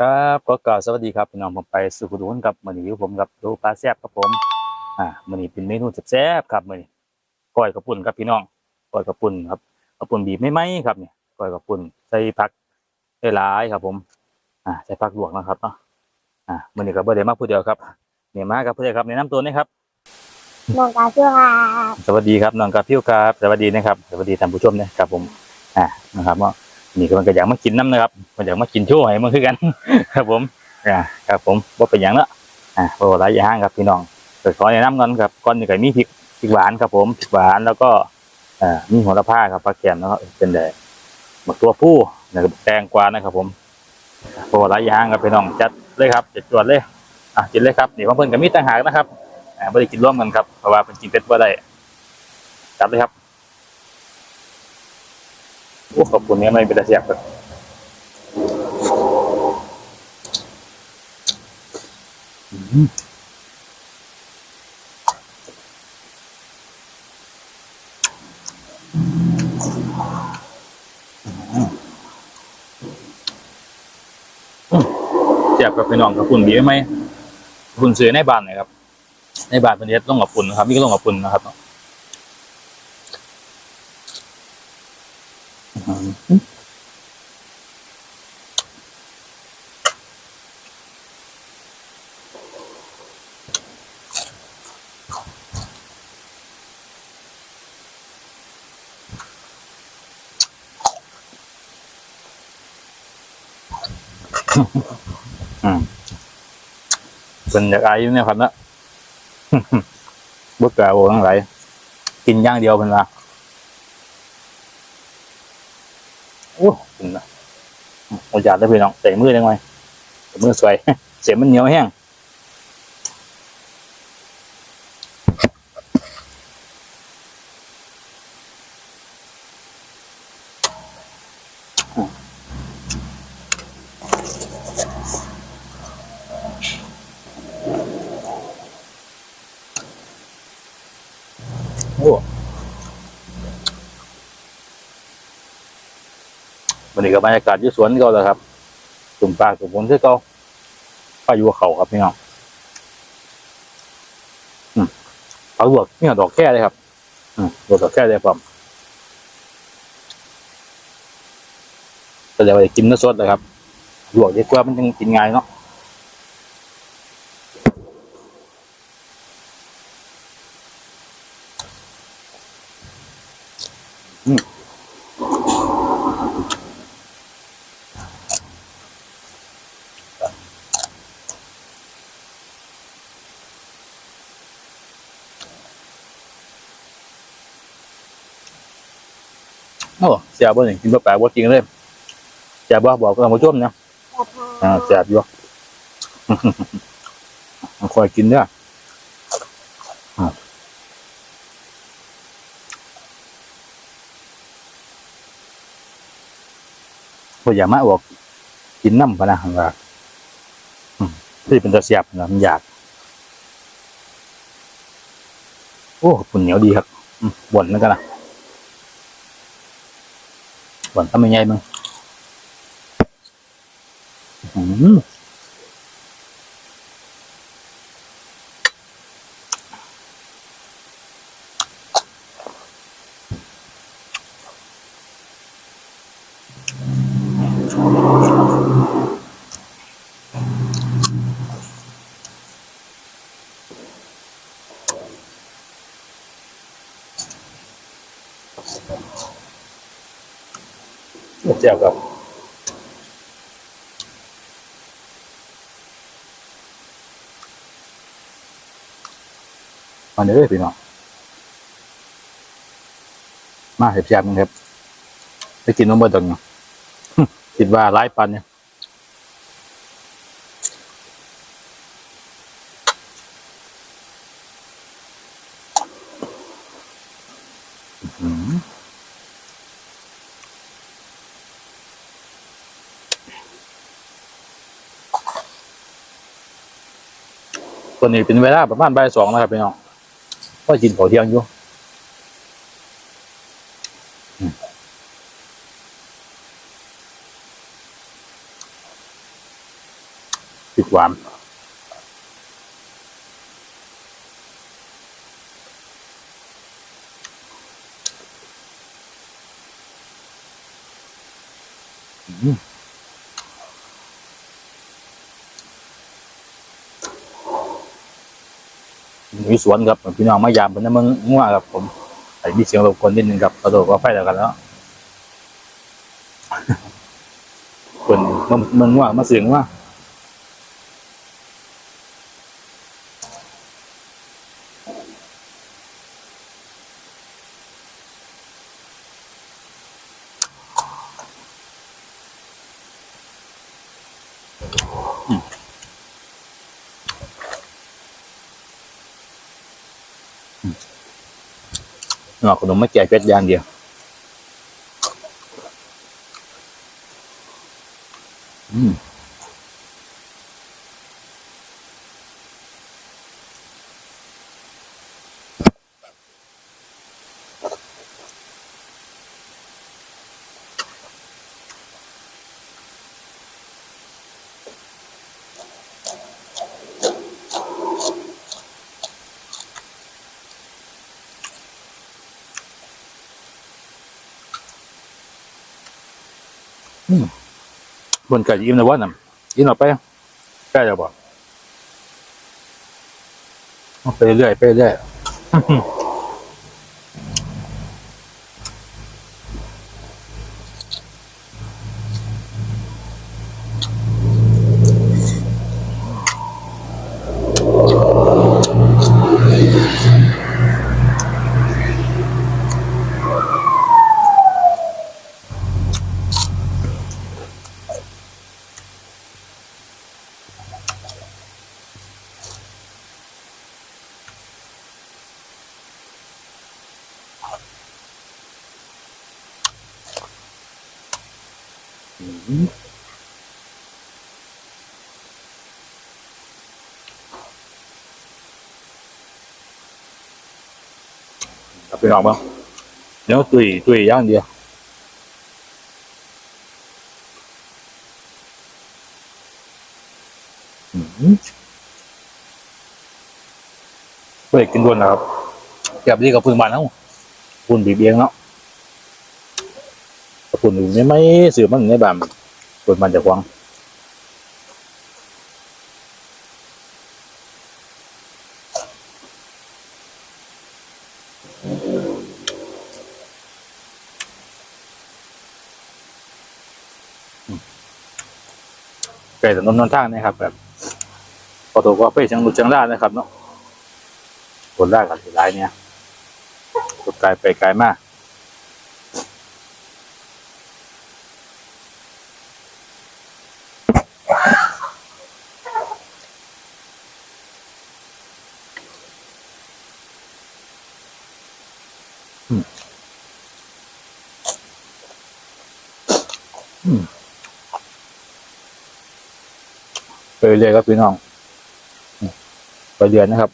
ครับก็กล่าวสวัสดีครับพี่น้องผมไปสุขุดุนกับมื้อนี้อยู่ผมกับดูปลาแซ่บครับผม อ่ามื้อนี้เป็นเมนูแซ่บๆครับมื้อนี้ก้อยกระปุ่นครับพี่น้องก้อยกระปุ่นครับกระปุ่นบีบไม่ไหมครับเนี่ยก้อยกระปุ่นใส่ผักหลายๆครับ ผม อ่าใส่ผักลวกนะครับเนาะอ่ามื้อนี้ก็บ่ได้มาผู้เดียวครับเนี่ยมากับผู้ใดครับแนะนำตัวหนะครับน้องกาเชื่อครับสวัสดีครับน้องกาพิวครับสวัสดีนะครับสวัสดีท่านผู้ชมนะครับผม อ่านะครับว่า นี่ก็มันก็อยากมากินน้ำนะครับมันอยากมากินโช่วยมันคือกัน ครับผมอ่าครับผมว่าเป็นอย่างละอ่าโอ้หลายอย่างครับพี่น้องเดี๋ยวขอแนะนำก่อนครับก่อนนี่ก็มีพริกพริกหวานครับผมพริกหวานแล้วก็อ่ามีหัวละพาครับปลาแกมนะครับเป็นแต่หมกตัวผู้นะครับแตงกวานะครับ ผมโอ้หลายอย่างครับพี่น้องจัดเลยครับจัดจวดเลยอะกินเลยครับนี่เพิ่อนก็มีต่างหากนะครับอ่าไม่ได้กินร่วมกันครับเพราะว่าเป็นกินเป็ดบ่ได้จับเลยครับ โอ้ขอบคุณเนี่ยไม่เป็นตาเสียบครับอืมเสียบกับพี่น้องกับคุณดีไหมคุณซื้อในบ้านนะครับ ในบาทเป็นเฮ็ดลงกับปุ่นนะครับนี่ก็ลงกับปุ่นนะครับอื้อหืออืม เป็นอยากอายุเนี่ยครับนะบุกกะโอ้ทั้งหลายกินย่างเดียวเป็นละ โอ้กินนะโอ้ยาดได้พี่น้องใส่มือได้ไหมใส่มือสวยเสียมันเหนียวแห้งโอ้ วันนี้ก็บรรยากาศที่สวนเขาแล้วครับตุ่มปลาตุ่มผลที่เขาปลาอยู่เขาครับพี่น้องอืมปลาลวกนี่ดอกแค่เลยครับ อืมดอกแค่เลยผมก็เดี๋ยวไปกินเนื้อสดเลยครับหลวกดีกว่ามันยังกินง่ายเนาะ อ้เสียบ่หนึ่งกินบ่แปลกบ่จริงเลยเสียบ่บอกกับท่านผู้ชมนะกาอ่าเสียบอยู่คอยกินเด้ออ่าพอย่ามาออกกินน้ำพะนะว่าอืมที่เป็นตะเสียบนะมันอยาก โอ้ปุ่นเหนียวดีครับอืมบ่นนั่นกันนะ หวานทำยังไงมึงอื้อหือเจียวกับมาเด้อพี่น้องมาเห็บแซ่บๆนึงครับไปกินนมเบอร์ดังคิดว่าหลายปันเนี่ย ตัวนี้เป็นเวลาประมาณบ่ายสองนะครับพี่น้องก็กินข้าวเที่ยงอยู่อืมพริกหวานอืม มีสวนครับพี่น้องมายามเป็นน้ำมึงง่วงครับผมไอ้มีเสียงรบกวนนิดนึงครับกระโดดก็ไฟแล้วกันแล้วคนมันมันว่ามาเสียงว่า หนอกขนมไม่แก่เป็ดอย่างเดียวอืม บนไก่ยิ้มนะวะน่ะยิ้มออกไปใกล้จะบอกไปเรื่อยไปเรื่อย กลับไปออกบ้างเดี๋ยวตุยตุยย่างเดียวอืมเพื่อกินด้วนนะครับเก็บดีกับพื้นบ้านเนาะคุณบีบเองเนาะ คุณไม่ไม่สื่อมันในบ้านคุณมันจะควางไก่ถนนนนทางนะครับ แบบพอถูกว่าไปเชียงรุเชียงรายนะครับเนาะคนแรกกับที่ร้ายเนี่ยกดไกลไปไกลมาก ไปเรื่อยครับพี่น้อง ไปเรียนนะครับ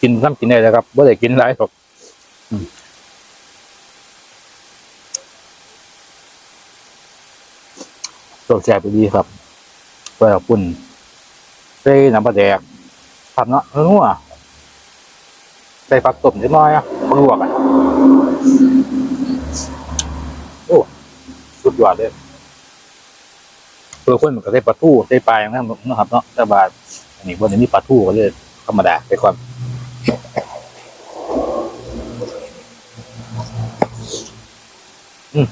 กินซ้ำกินได้แล้วครับไม่ได้กินหลายหรอกอืมรสแซ่บดีครับไปกับปุ่นใส่น้ำปลาแดกผัดเนาะเออนัวใส่ผักต้มนิดหน่อยอะ มันลวกอะโอ้สุดยอดเลยเพื่อคนมันก็ได้ปลาทูได้ปลาอย่างนั้นนะครับเนาะแต่บาอันนี้วันนี้มีปลาทูก็เลยธรรมดาไปก่อนอืม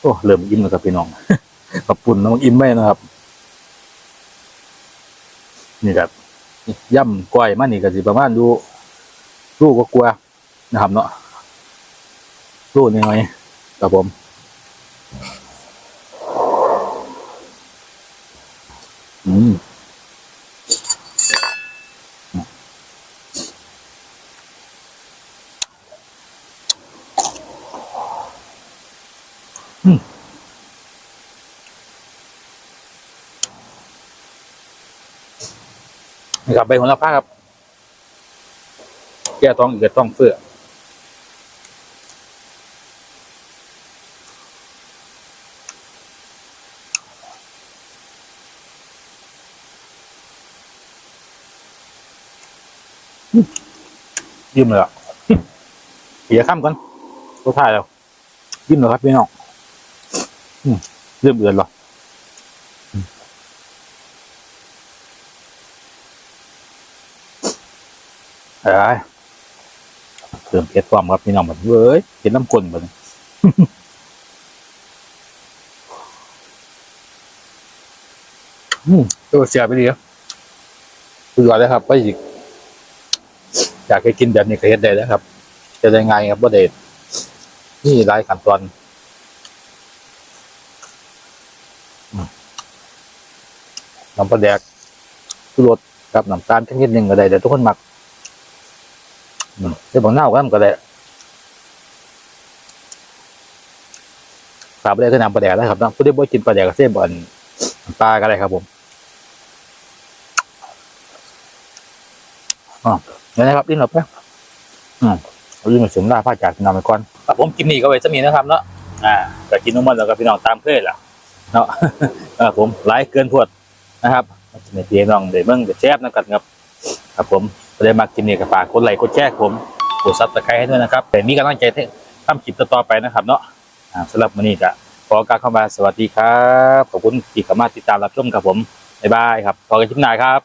โอ้เริ่มอิ่มแล้วครับพี่น้องขอบปุ่นน้องอิ่มไหมนะครับ นี่ครับย่ำก้อยมานี่ก็สิประมาณดูรูกก็กลัวาๆนะครับเนาะรูนี่ไงครับผมอืม อืมนี่ครับใบโหระพาครับแก้ท้องอีกก็ต้องเฟื่อยิ้มเลยอะเสียข้ามก่อนตัวท้ายแล้วยิ้มเลยครับพี่น้อง เริ่มเอือนหรออืมเอ้ยเติมเผ็ดความครับพี่น้องแบบเว้ยเห็นน้ำกลนแบบอืมตัวเสียไปดีครับสุดยอดเลยครับไปอีกอยากให้กินแบบนี้ก็เฮ็ดได้แล้วครับ จะได้ไงายครับว่าเด็ดนี่หลายขั้นตอนอืม น้ำปลาแดกชูรสกับน้ำตาลชนิดหนึ่งก็ได้แต่ทุกคนหมักอืมได้บอกเน่าก็มันก็ได้ฝากได้คือน้ำปลาแดกนะครับนะผู้ที่บ่กินปลาแดกก็เส้นบ่อนน้ำปลาก็ได้ครับผมอ๋อเดี๋ยวนะครับดิ้นหลบไปเรายื่นเสริมหน้าผ้าจากพี่น้องไปก่อนผมกินนี่ก็ไว้จะมีนะครับเนาะอ่าแต่กินน้ำมันแล้วก็พี่น้องตามเคยแหละเนาะครับผมหลายเกินพวด นะครับในพี่น้องเดี๋ยวเบิ่งเดี๋ยวแซบนะครับครับครับผมได้มากินนี่กับฝากกดไลค์กดแชร์ผมกดซับสไครต์ให้ด้วยนะครับแต่มีกำลังใจทำคลิปต่อไปนะครับเนาะสำหรับวันนี้ก็ขอการเข้ามาสวัสดีครับ ขอบคุณที่เข้ามาติดตามรับชมกับผม บ๊ายบายครับพอกันคลิปหน้าครับ